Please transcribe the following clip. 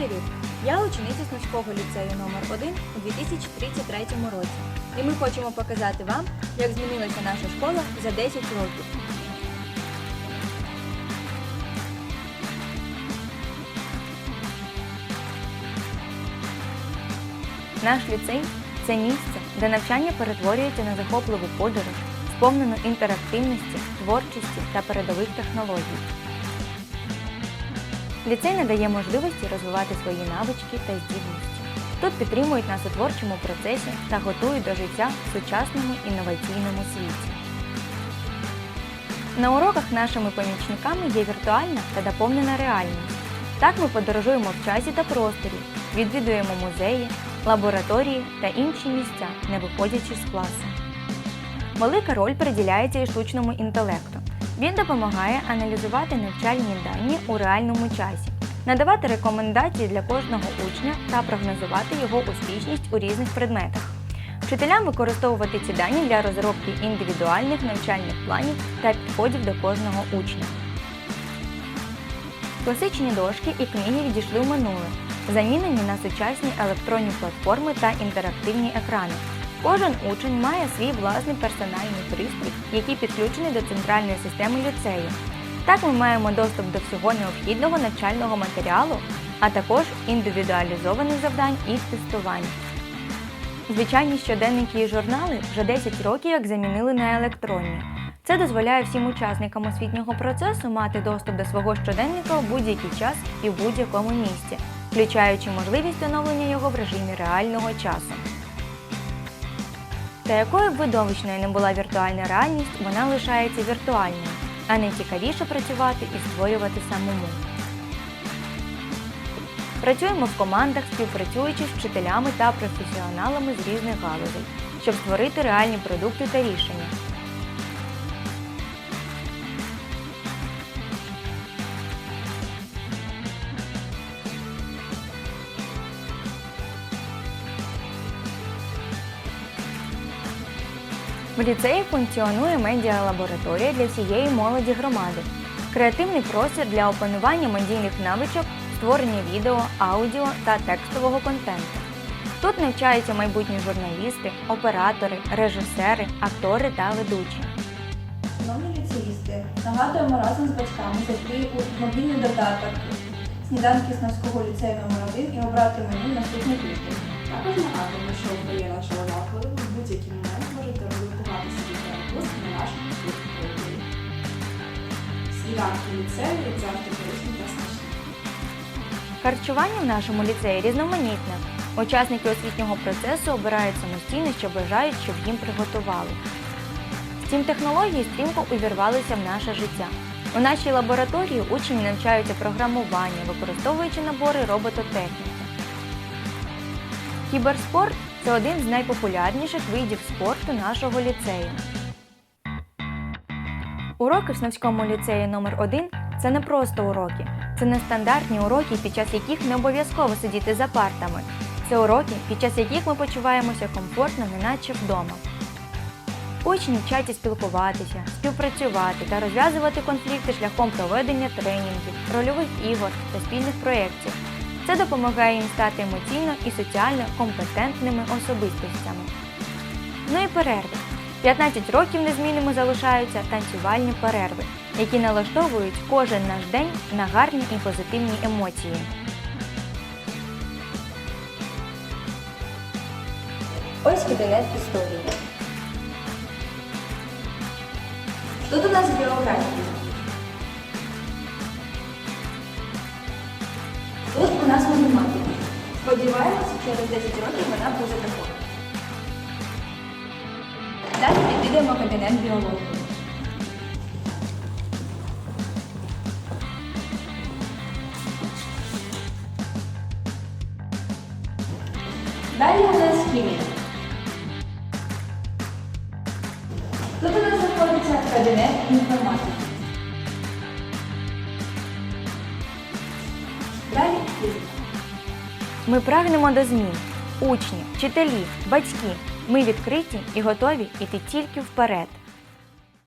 привіт! Я учениця Смоського ліцею номер 1 у 2033 році. І ми хочемо показати вам, як змінилася наша школа за 10 років. Наш ліцей це місце, де навчання перетворюється на захопливу подорож, сповнену інтерактивності, творчості та передових технологій. Ліцей надає можливості розвивати свої навички та здібності. Тут підтримують нас у творчому процесі та готують до життя в сучасному інноваційному світі. На уроках нашими помічниками є віртуальна та доповнена реальність. Так ми подорожуємо в часі та просторі, відвідуємо музеї, лабораторії та інші місця, не виходячи з класу. Велика роль приділяється і штучному інтелекту. Він допомагає аналізувати навчальні дані у реальному часі, надавати рекомендації для кожного учня та прогнозувати його успішність у різних предметах. Вчителям використовувати ці дані для розробки індивідуальних навчальних планів та підходів до кожного учня. Класичні дошки і книги відійшли в минуле, замінені на сучасні електронні платформи та інтерактивні екрани. Кожен учень має свій власний персональний пристрій, який підключений до центральної системи ліцею. Так ми маємо доступ до всього необхідного навчального матеріалу, а також індивідуалізованих завдань і тестувань. Звичайні щоденники і журнали вже 10 років як замінили на електронні. Це дозволяє всім учасникам освітнього процесу мати доступ до свого щоденника в будь-який час і в будь-якому місці, включаючи можливість оновлення його в режимі реального часу. Та якою б видовищною не була віртуальна реальність, вона лишається віртуальною, а найцікавіше працювати і створювати самому. Працюємо в командах, співпрацюючи з вчителями та професіоналами з різних галузей, щоб створити реальні продукти та рішення. В ліцеї функціонує медіалабораторія для всієї молоді громади, креативний простір для опанування медійних навичок, створення відео, аудіо та текстового контенту. Тут навчаються майбутні журналісти, оператори, режисери, актори та ведучі. Шановні ліцеїсти, нагадуємо разом з батьками зайти у мобільний додаток сніданки Снавського ліцею номер 1 і обрати меню наступний тиждень. Також нагадуємо, що ви нашого закладу, ви Сніданки ліцею як завжди корисні та смачні. Харчування в нашому ліцеї різноманітне. Учасники освітнього процесу обирають самостійно, що бажають, щоб їм приготували. Втім, технології стрімко увірвалися в наше життя. У нашій лабораторії учні навчаються програмуванню, використовуючи набори робототехніки. Кіберспорт це один з найпопулярніших видів спорту нашого ліцею. Уроки в Снавському ліцеї номер 1 це не просто уроки, це нестандартні уроки, під час яких не обов'язково сидіти за партами. Це уроки, під час яких ми почуваємося комфортно, неначе вдома. Учні вчаться спілкуватися, співпрацювати та розв'язувати конфлікти шляхом проведення тренінгів, рольових ігор та спільних проєктів. Це допомагає їм стати емоційно і соціально компетентними особистостями. Ну і перерви. 15 років незмінними залишаються танцювальні перерви, які налаштовують кожен наш день на гарні і позитивні емоції. Ось кабінет історії. Тут у нас географія. Тут у нас математика. Сподіваємося, через 10 років вона буде такою. Відвідуємо кабінет біології. Далі у нас хімія. Тут у нас знаходиться кабінет інформатики. Далі. Ми прагнемо до змін. Учні, вчителі, батьки. Ми відкриті і готові йти тільки вперед.